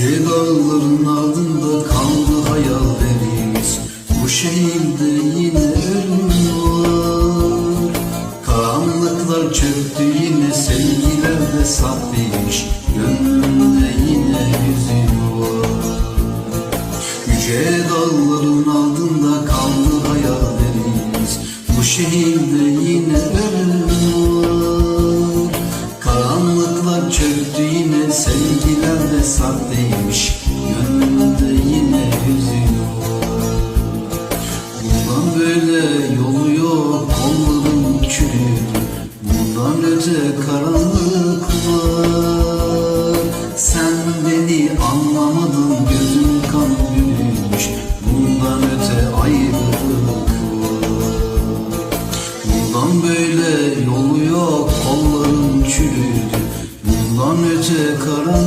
dağların ardında kaldı hayallerimiz Bu şehirde yine ölüm var Karanlıklar çöktü yine sevgiler de sahteymiş Gönlümde yine hüzün var Yüce dağların altında kaldı hayallerimiz Bu şehirde Diler de sahteymiş Gönlümde yine hüzün Bundan böyle yolu yok Kollarım çürük Bundan öte karanlık var. Sen beni anlamadın Gözüm kan bürümüş Bundan öte ayrılık var. Bundan böyle yolu yok Kollarım çürüdü Bundan öte karanlık